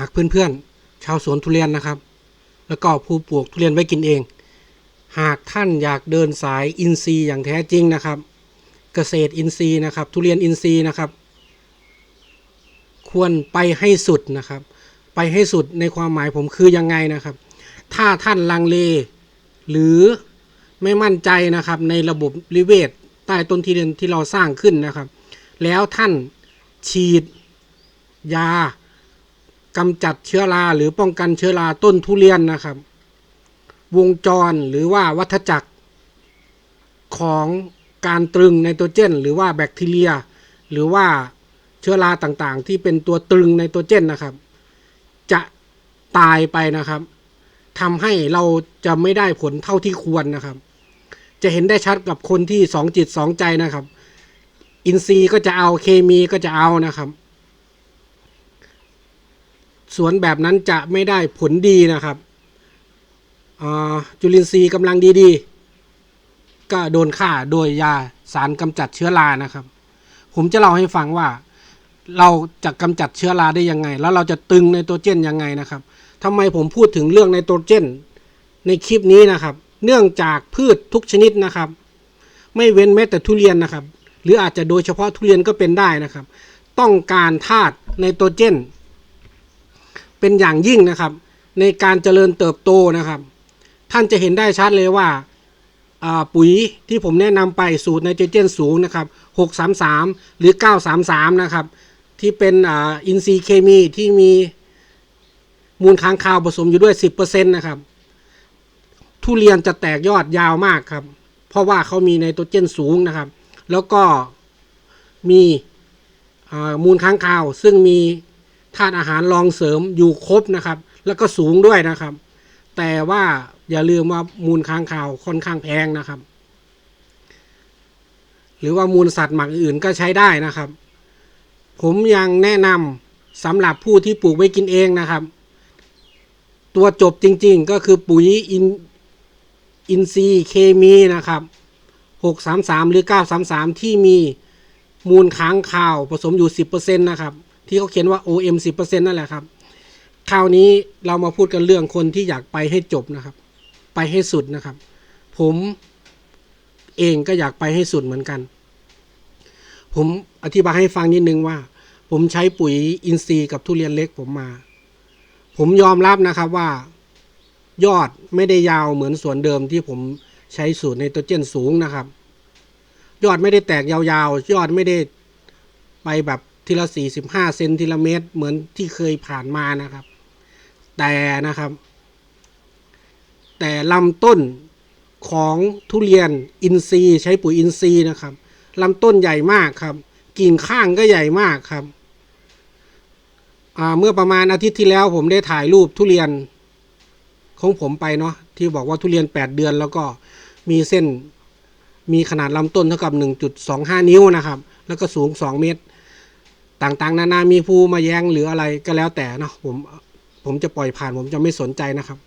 ากเพื่อนๆ ชาวสวนทุเรียนนะครับ แล้วก็ผู้ปลูกทุเรียนไว้กินเอง หากท่านอยากเดินสายอินทรีย์อย่างแท้จริงนะครับ เกษตรอินทรีย์นะครับ ทุเรียนอินทรีย์นะครับ ควรไปให้สุดนะครับ ไปให้สุดในความหมายผมคือยังไงนะครับ ถ้าท่านลังเล หรือไม่มั่นใจนะครับ ในระบบริเวศใต้ต้นทุเรียนที่เราสร้างขึ้นนะครับ แล้วท่านฉีดยา กำจัดเชื้อราหรือป้องกันเชื้อราต้นทุเรียนนะครับ วงจรหรือว่าวัฏจักร ของการตรึงไนโตรเจน หรือว่าแบคทีเรีย หรือว่าเชื้อราต่างๆ ที่เป็นตัวตรึงไนโตรเจนนะครับ จะตายไปนะครับทำให้เราจะไม่ได้ผลเท่าที่ควรนะครับ จะเห็นได้ชัดกับคนที่สองจิตสองใจนะครับ อินทรีย์ก็จะเอาเคมีก็จะเอานะครับ สวนแบบนั้นจะไม่ได้ผลดีนะครับอ่าจุลินทรีย์กำลังดีๆ ก็โดนฆ่าโดยยาสารกำจัดเชื้อรานะครับ ผมจะเล่าให้ฟังว่าเราจะกำจัดเชื้อราได้ยังไง แล้วเราจะตึงไนโตรเจนยังไงนะครับทำไมผมพูดถึงเรื่องไนโตรเจนในคลิปนี้นะครับ เนื่องจากพืชทุกชนิดนะครับ ไม่เว้นแม้แต่ทุเรียนนะครับ หรืออาจจะโดยเฉพาะทุเรียนก็เป็นได้นะครับ ต้องการธาตุไนโตรเจน เป็นอย่างยิ่งนะครับ ในการเจริญเติบโตนะครับ ท่านจะเห็นได้ชัดเลยว่าปุ๋ยที่ผมแนะนำไปสูตรไนโตรเจนสูงนะครับ 633 หรือ 933 นะครับ ที่เป็นอินทรีย์เคมีที่มีมูลค้างคาวผสมอยู่ด้วย 10%นะครับ ทุเรียนจะแตกยอดยาวมากครับ เพราะว่าเขามีไนโตรเจนสูงนะครับ แล้วก็มีมูลค้างคาวซึ่งมี ธาตุอาหารรองเสริมอยู่ครบนะครับ แล้วก็สูงด้วยนะครับ แต่ว่าอย่าลืมว่ามูลค้างคาวค่อนข้างแพงนะครับ หรือว่ามูลสัตว์หมักอื่นก็ใช้ได้นะครับ ผมยังแนะนำสำหรับผู้ที่ปลูกไว้กินเองนะครับ ตัวจบจริงๆ ก็คือปุ๋ยอินอินซีเคมีนะครับ633 หรือ 933 ที่มีมูลค้างคาวผสมอยู่ 10%นะครับ ที่เขาเขียนว่า OM 10%นั่นแหละครับ คราวนี้เรามาพูดกันเรื่องคนที่อยากไปให้จบนะครับ ไปให้สุดนะครับ ผมเองก็อยากไปให้สุดเหมือนกัน ผมอธิบายให้ฟังนิดนึงว่า ผมใช้ปุ๋ยอินทรีย์กับทุเรียนเล็กผมมา ผมยอมรับนะครับว่ายอดไม่ได้ยาวเหมือนสวนเดิมที่ผมใช้สูตรไนโตรเจนสูงนะครับ ยอดไม่ได้แตกยาวๆ ยอดไม่ได้ไปแบบ ทีละสี่สิบห้าเซนทีละเมตร เหมือนที่เคยผ่านมานะครับ แต่นะครับ แต่ลำต้นของทุเรียนอินทรีย์ใช้ปุ๋ยอินทรีย์นะครับลำต้นใหญ่มากครับ กิ่งข้างก็ใหญ่มากครับเมื่อประมาณอาทิตย์ที่แล้วผมได้ถ่ายรูปทุเรียนของผมไปเนาะที่บอกว่าทุเรียน 8 เดือนแล้วก็มีเส้นมีขนาดลำต้นเท่ากับ 1.25 นิ้วนะครับ แล้วก็สูง 2 เมตร ต่างๆ นานามีผู้มาแย้งหรืออะไรก็แล้วแต่เนาะผมผมจะปล่อยผ่านผมจะไม่สนใจนะครับ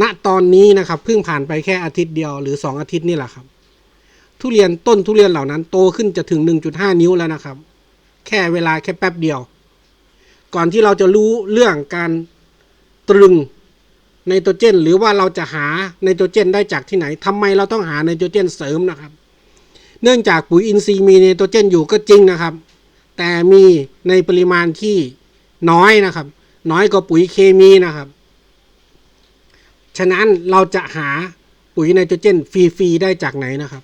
ณตอนนี้นะครับเพิ่งผ่านไปแค่อาทิตย์เดียวหรือ 2 อาทิตย์นี่แหละครับ ทุเรียนต้นทุเรียนเหล่านั้น โตขึ้นจะถึง 1.5 นิ้วแล้วนะครับ แค่เวลาแค่แป๊บเดียว ก่อนที่เราจะรู้เรื่องการตรึงไนโตรเจน หรือว่าเราจะหาไนโตรเจนได้จากที่ไหนทำไมเราต้องหาไนโตรเจนเสริมนะครับ เนื่องจากปุ๋ยอินทรีย์มีไนโตรเจนอยู่ก็จริงนะครับ แต่มีในปริมาณที่น้อยนะครับ น้อยกว่าปุ๋ยเคมีนะครับ ฉะนั้นเราจะหาปุ๋ยไนโตรเจนฟรีๆได้จากไหนนะครับ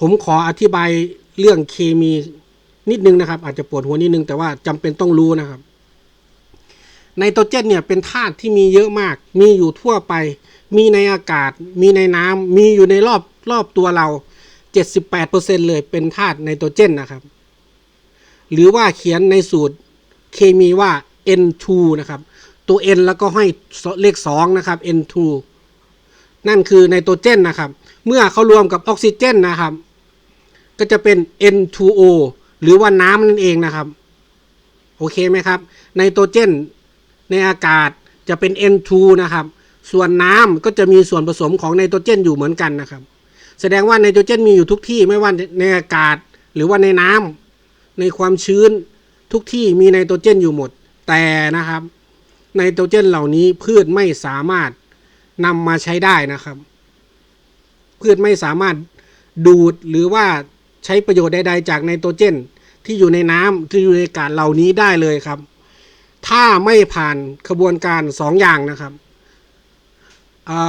ผมขออธิบายเรื่องเคมีนิดนึงนะครับ อาจจะปวดหัวนิดนึงแต่ว่าจำเป็นต้องรู้นะครับไนโตรเจนเนี่ยเป็นธาตุที่มีเยอะมาก มีอยู่ทั่วไป มีในอากาศ มีในน้ำมีอยู่ในรอบรอบตัวเรา 78%เลยเป็นธาตุไนโตรเจนนะครับ หรือว่าเขียนในสูตรเคมีว่า N2 นะครับ ตัว N แล้วก็ให้เลข 2 นะครับ N2 นั่นคือไนโตรเจนนะครับ เมื่อเขารวมกับออกซิเจนนะครับ ก็จะเป็น N2O หรือว่าน้ำนั่นเองนะครับ โอเคไหมครับ ไนโตรเจนในอากาศจะเป็น N2 นะครับ ส่วนน้ำก็จะมีส่วนผสมของไนโตรเจนอยู่เหมือนกันนะครับ แสดงว่าไนโตรเจนมีอยู่ทุกที่ไม่ว่าในอากาศหรือว่าในน้ำ ในความชื้นทุกที่มีไนโตรเจนอยู่หมด แต่นะครับไนโตรเจนเหล่านี้พืชไม่สามารถนำมาใช้ได้นะครับ พืชไม่สามารถดูดหรือว่าใช้ประโยชน์ใดๆจากไนโตรเจน ที่อยู่ในน้ำที่อยู่ในอากาศเหล่านี้ได้เลยครับ ถ้าไม่ผ่านขบวนการสองอย่างนะครับ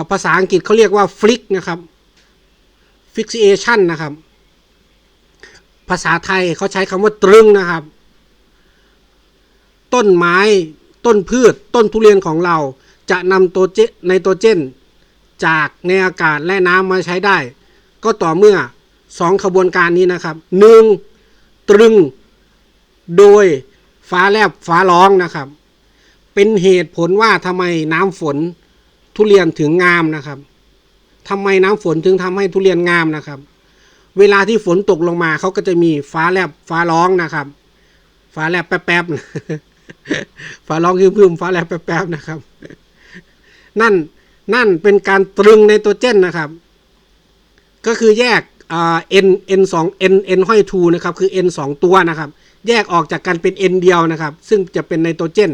ภาษาอังกฤษเขาเรียกว่า flick นะครับ fixation นะครับ ภาษาไทยเขาใช้คำว่าตรึงนะครับ ต้นไม้ต้นพืช ต้นทุเรียนของเรา จะนำตัวเจไนโตรเจน จากในอากาศและน้ำมาใช้ได้ ก็ต่อเมื่อสองขบวนการนี้นะครับหนึ่งตรึง โดยฟ้าแลบฟ้าร้องนะครับ เป็นเหตุผลว่าทำไมน้ำฝนทุเรียนถึงงามนะครับทำไมน้ำฝนถึงทำให้ทุเรียนงามนะครับ เวลาที่ฝนตกลงมาเขาก็จะมีฟ้าแลบฟ้าร้องนะครับ ฟ้าแลบแป๊บๆฟ้าร้องคือพึ่มฟ้าแลบแป๊บๆนะครับ นั่นนั่นเป็นการตรึงในตัวเจนนะครับ ก็คือแยกเอ่า n n สอง n n ห้อยทูนะครับคือ n สองตัวนะครับ แยกออกจากกันเป็น n เดียวนะครับ ซึ่งจะเป็นไนโตรเจน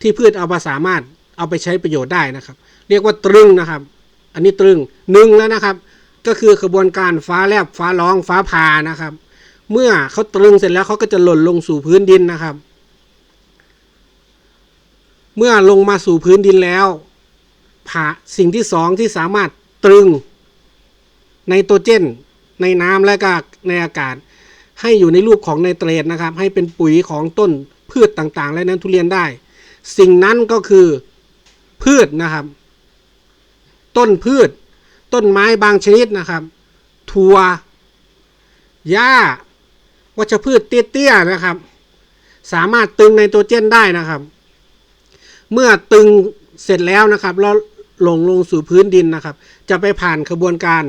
ที่พืชเอามาสามารถเอาไปใช้ประโยชน์ได้นะครับ เรียกว่าตรึงนะครับ อันนี้ตรึงหนึ่งแล้วนะครับ ก็คือขบวนการฟ้าแลบฟ้าร้องฟ้าผ่านะครับ เมื่อเขาตรึงเสร็จแล้วเขาก็จะหล่นลงสู่พื้นดินนะครับ เมื่อลงมาสู่พื้นดินแล้วผ่าสิ่งที่สองที่สามารถตรึงไนโตรเจน ในน้ำและก็ในอากาศ ให้อยู่ในรูปของไนเตรตนะครับ ให้เป็นปุ๋ยของต้นพืชต่างๆ และนั้นทุเรียนได้ สิ่งนั้นก็คือพืชนะครับ ต้นพืช ต้นไม้บางชนิดนะครับ ถั่ว หญ้า วัชพืชเตี้ยๆนะครับ สามารถตึงไนโตรเจนได้นะครับ เมื่อตึงเสร็จแล้วนะครับแล้วหลงลงสู่พื้นดินนะครับ จะไปผ่านกระบวนการ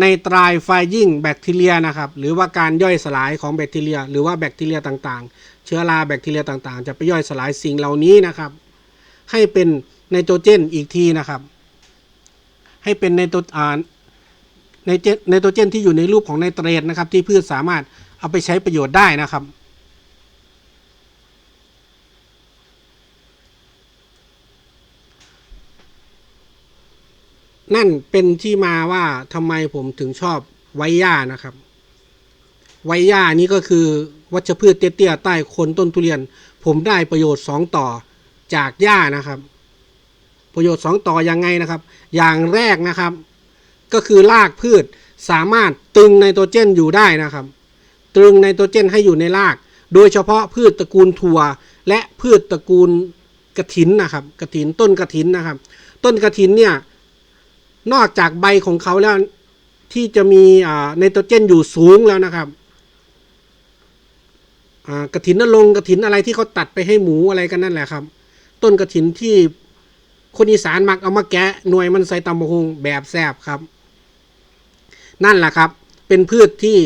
ในตรายไฟยิ่งแบคทีเรียนะครับ หรือว่าการย่อยสลายของแบคทีเรีย หรือว่าแบคทีเรียต่างๆ เชื้อราแบคทีเรียต่างๆ จะไปย่อยสลายสิ่งเหล่านี้นะครับ ให้เป็นไนโตรเจนอีกทีนะครับ ให้เป็นไนโตรอ่าไนเจนไนโตรเจนที่อยู่ในรูปของไนเตรตนะครับ ที่พืชสามารถเอาไปใช้ประโยชน์ได้นะครับนั่นเป็นที่มาว่าทำไมผมถึงชอบไว้หญ้านะครับ ไว้หญ้านี้ก็คือวัชพืชเตี้ยๆใต้โคนต้นทุเรียน ผมได้ประโยชน์สองต่อจากหญ้านะครับ ประโยชน์สองต่อยังไงนะครับ อย่างแรกนะครับ ก็คือรากพืชสามารถตึงไนโตรเจนอยู่ได้นะครับตรึงไนโตรเจนให้อยู่ในราก โดยเฉพาะพืชตระกูลถั่ว และพืชตระกูลกระถินนะครับกระถินต้นกระถินนะครับ ต้นกระถินเนี่ยนอกจากใบของเขาแล้วที่จะมีไนโตรเจนอยู่สูงแล้วนะครับกระถินนรงค์กระถินอะไรที่เขาตัดไปให้หมูอะไรกันนั่นแหละครับ ต้นกระถินที่ คนอีสานมักเอามาแกะหน่วยมันใส่ตำบะฮงแบบแซบครับ นั่นแหละครับ เป็นพืชที่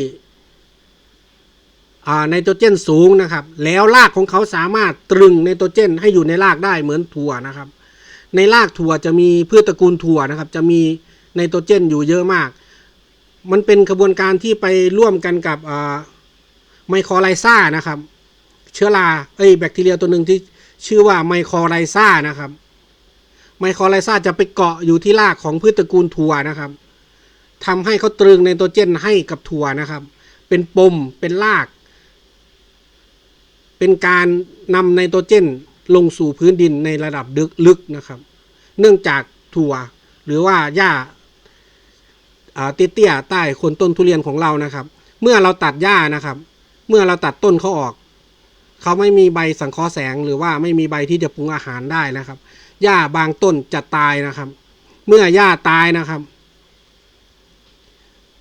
อ่าไนโตรเจนสูงนะครับ แล้วรากของเขาสามารถตรึงไนโตรเจนให้อยู่ในรากได้เหมือนถั่วนะครับ ในรากถั่วจะมีพืชตระกูลถั่วนะครับ จะมีไนโตรเจนอยู่เยอะมาก มันเป็นกระบวนการที่ไปร่วมกันกับไมโครไลซ่านะครับ เชื้อราเอ้ยแบคทีเรียตัวหนึ่งที่ชื่อว่าไมโครไลซ่านะครับ ไมโครไลซาจะไปเกาะอยู่ที่รากของพืชตระกูลถั่วนะครับทำให้เขาตรึงไนโตรเจนให้กับถั่วนะครับ เป็นปมเป็นราก เป็นการนำไนโตรเจนลงสู่พื้นดินในระดับลึกลึกนะครับ เนื่องจากถั่วหรือว่าหญ้าเตี้ยๆใต้คนต้นทุเรียนของเรานะครับ เมื่อเราตัดหญ้านะครับ เมื่อเราตัดต้นเขาออก เขาไม่มีใบสังเคราะห์แสง หรือว่าไม่มีใบที่จะปรุงอาหารได้นะครับ หญ้าบางต้นจะตายนะครับ เมื่อหญ้าตายนะครับ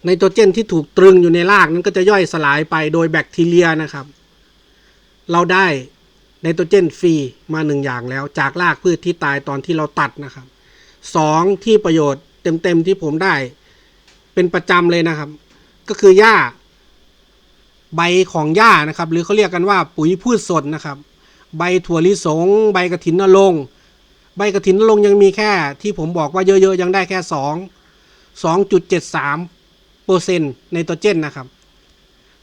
ไนโตรเจนที่ถูกตรึงอยู่ในรากนั้นก็จะย่อยสลายไปโดยแบคทีเรียนะครับ เราได้ไนโตรเจนฟรีมาหนึ่งอย่างแล้ว จากรากพืชที่ตายตอนที่เราตัดนะครับสองที่ประโยชน์เต็มๆที่ผมได้เป็นประจำเลยนะครับ ก็คือหญ้าใบของหญ้านะครับ หรือเขาเรียกกันว่าปุ๋ยพืชสดนะครับ ใบถั่วลิสง ใบกระถินนรงค์ ใบกระถินนรงยังมีแค่ที่ผมบอกว่าเยอะๆ ยังได้แค่สองสองจุดเจ็ดสามเปอร์เซ็นต์ในตัวเจนนะครับ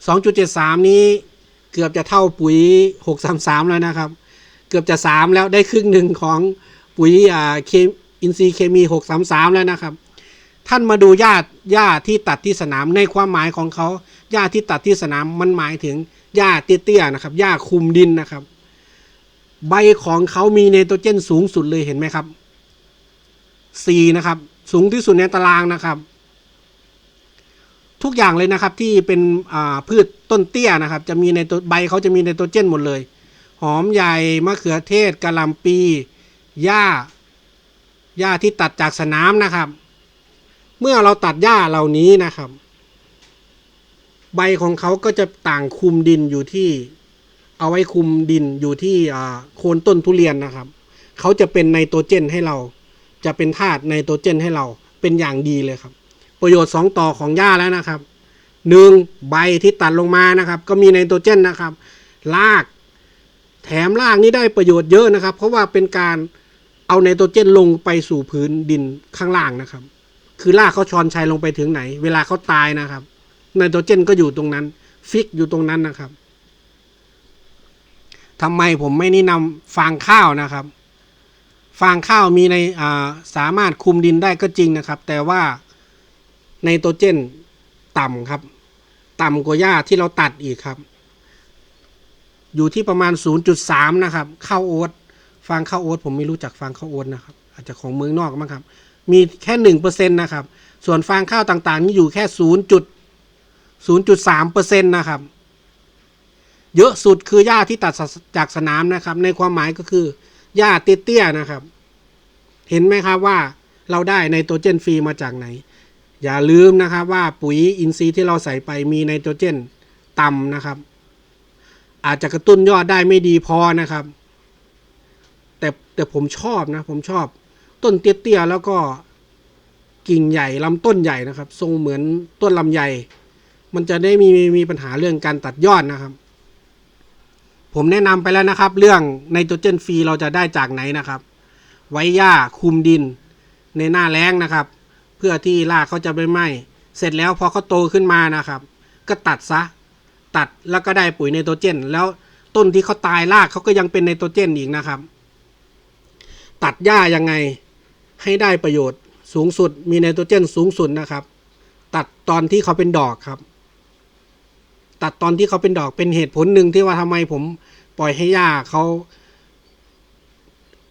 สองจุดเจ็ดสามนี้เกือบจะเท่าปุ๋ยหกสามสามแล้วนะครับ เกือบจะสามแล้วได้ครึ่งหนึ่งของปุ๋ยอ่าเคอินทรีเคมีหกสามสามแล้วนะครับ ท่านมาดูหญ้าหญ้าที่ตัดที่สนามในความหมายของเขาหญ้าที่ตัดที่สนามมันหมายถึงหญ้าเตี้ยๆนะครับหญ้าคุมดินนะครับ ใบของเขามีไนโตรเจนสูงสุดเลยเห็นไหมครับสี่นะครับ สูงที่สุดในตารางนะครับ ทุกอย่างเลยนะครับที่เป็นพืชต้นเตี้ยนะครับ จะมีในตัวใบเขาจะมีไนโตรเจนหมดเลย หอมใหญ่มะเขือเทศกะหล่ำปีหญ้าหญ้าที่ตัดจากสนามนะครับ เมื่อเราตัดหญ้าเหล่านี้นะครับ ใบของเขาก็จะต่างคุมดินอยู่ที่ เอาไว้คุมดินอยู่ที่โคนต้นทุเรียนนะครับ เขาจะเป็นไนโตรเจนให้เรา จะเป็นธาตุไนโตรเจนให้เราเป็นอย่างดีเลยครับ ประโยชน์สองต่อของหญ้าแล้วนะครับหนึ่งใบที่ตัดลงมานะครับ ก็มีไนโตรเจนนะครับรากแถมรากนี้ได้ประโยชน์เยอะนะครับ เพราะว่าเป็นการเอาไนโตรเจนลงไปสู่พื้นดินข้างล่างนะครับ คือรากเขาชอนชัยลงไปถึงไหน เวลาเขาตายนะครับไนโตรเจนก็อยู่ตรงนั้น ฟิกอยู่ตรงนั้นนะครับ ทำไมผมไม่แนินำฟางข้าวนะครับ ฟางข้าวมีในาสามารถคุมดินได้ก็จริงนะครับ แต่ว่าไนโตรเจนต่ำครับ ต่ำกว่าหญ้าที่เราตัดอีกครับ อยู่ที่ประมาณ 0.3 นะครับ ข้าวโอ๊ตฟางข้าวโอ๊ตผมไม่รู้จักฟางข้าวโอ๊ตนะครับ อาจจะของเมืองนอกมั้งครับ มีแค่หนึ่งเปอร์เซ็นต์นะครับ ส่วนฟางข้าวต่างๆนี่อยู่แค่ศูนย์จุดศูนย์จุดสามเปอร์เซ็นต์นะครับ เยอะสุดคือหญ้าที่ตัดจากสนามนะครับ ในความหมายก็คือหญ้าเตี้ยๆนะครับ เห็นไหมครับว่าเราได้ไนโตรเจนฟรีมาจากไหน อย่าลืมนะครับว่าปุ๋ยอินทรีย์ที่เราใส่ไปมีไนโตรเจนต่ำนะครับ อาจจะกระตุ้นยอดได้ไม่ดีพอนะครับ แต่แต่ผมชอบนะ ผมชอบ ต้นเตี้ยๆแล้วก็กิ่งใหญ่ลำต้นใหญ่นะครับ ทรงเหมือนต้นลำไยมันจะได้มีมีมีปัญหาเรื่องการตัดยอดนะครับ ผมแนะนำไปแล้วนะครับ เรื่องไนโตรเจนฟรีเราจะได้จากไหนนะครับ ไว้หญ้าคุมดินในหน้าแล้งนะครับ เพื่อที่รากเขาจะไม่ไหม้เสร็จแล้วพอเขาโตขึ้นมานะครับ ก็ตัดซะ ตัดแล้วก็ได้ปุ๋ยไนโตรเจน แล้วต้นที่เขาตายรากเขาก็ยังเป็นไนโตรเจนอีกนะครับ ตัดหญ้ายังไงให้ได้ประโยชน์สูงสุดมีไนโตรเจนสูงสุดนะครับ ตัดตอนที่เขาเป็นดอกครับ ตัดตอนที่เขาเป็นดอกเป็นเหตุผลหนึ่งที่ว่าทำไมผมปล่อยให้หญ้าเขา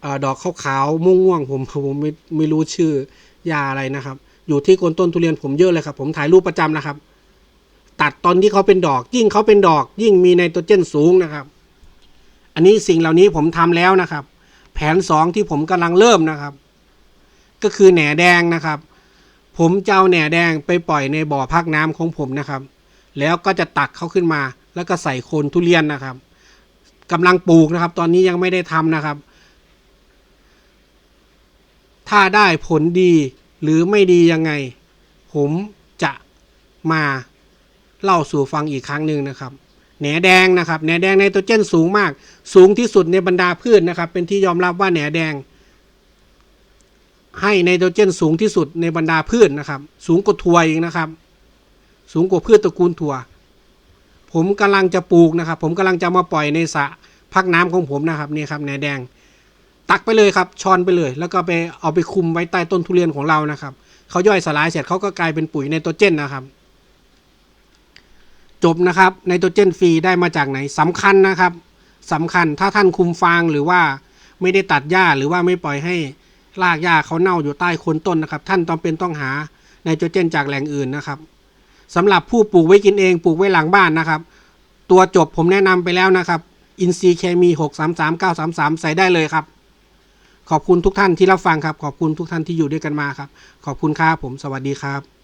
อดอกขาวๆม่วงๆผมผมไม่ไม่รู้ชื่อยาอะไรนะครับ อยู่ที่โคนต้นทุเรียนผมเยอะเลยครับ ผมถ่ายรูปประจำนะครับ ตัดตอนที่เขาเป็นดอก ยิ่งเขาเป็นดอก ยิ่งมีไนโตรเจนสูงนะครับ อันนี้สิ่งเหล่านี้ผมทำแล้วนะครับ แผนสองที่ผมกำลังเริ่มนะครับ ก็คือแหน่แดงนะครับ ผมจะเอาแหน่แดงไปปล่อยในบ่อพักน้ำของผมนะครับ แล้วก็จะตักเขาขึ้นมา แล้วก็ใส่โคนทุเรียนนะครับกำลังปลูกนะครับ ตอนนี้ยังไม่ได้ทำนะครับ ถ้าได้ผลดีหรือไม่ดียังไง ผมจะมาเล่าสู่ฟังอีกครั้งหนึ่งนะครับแหนแดงนะครับแหนแดงไนโตรเจนสูงมาก สูงที่สุดในบรรดาพืชนะครับ เป็นที่ยอมรับว่าแหนแดง ให้ไนโตรเจนสูงที่สุดในบรรดาพืชนะครับ สูงกว่าถั่วอีกนะครับ สูงกว่าพืชตระกูลถั่ว ผมกำลังจะปลูกนะครับ ผมกำลังจะมาปล่อยในสระพักน้ำของผมนะครับนี่ครับแหนแดง ตักไปเลยครับช้อนไปเลย แล้วก็ไปเอาไปคุมไว้ใต้ต้นทุเรียนของเรานะครับเขาย่อยสลายเสร็จเขาก็กลายเป็นปุ๋ยไนโตรเจนนะครับจบนะครับไนโตรเจนฟรีได้มาจากไหนสำคัญนะครับสำคัญถ้าท่านคุมฟางหรือว่าไม่ได้ตัดหญ้าหรือว่าไม่ปล่อยให้รากหญ้าเขาเน่าอยู่ใต้โคนต้นนะครับ ท่านต้องเป็นต้องหาไนโตรเจนจากแหล่งอื่นนะครับ สำหรับผู้ปลูกไว้กินเองปลูกไว้หลังบ้านนะครับ ตัวจบผมแนะนำไปแล้วนะครับ อินซีเคมี 6 3 3 9 3 3 ใส่ได้เลยครับ ขอบคุณทุกท่านที่รับฟังครับ ขอบคุณทุกท่านที่อยู่ด้วยกันมาครับ ขอบคุณครับผมสวัสดีครับ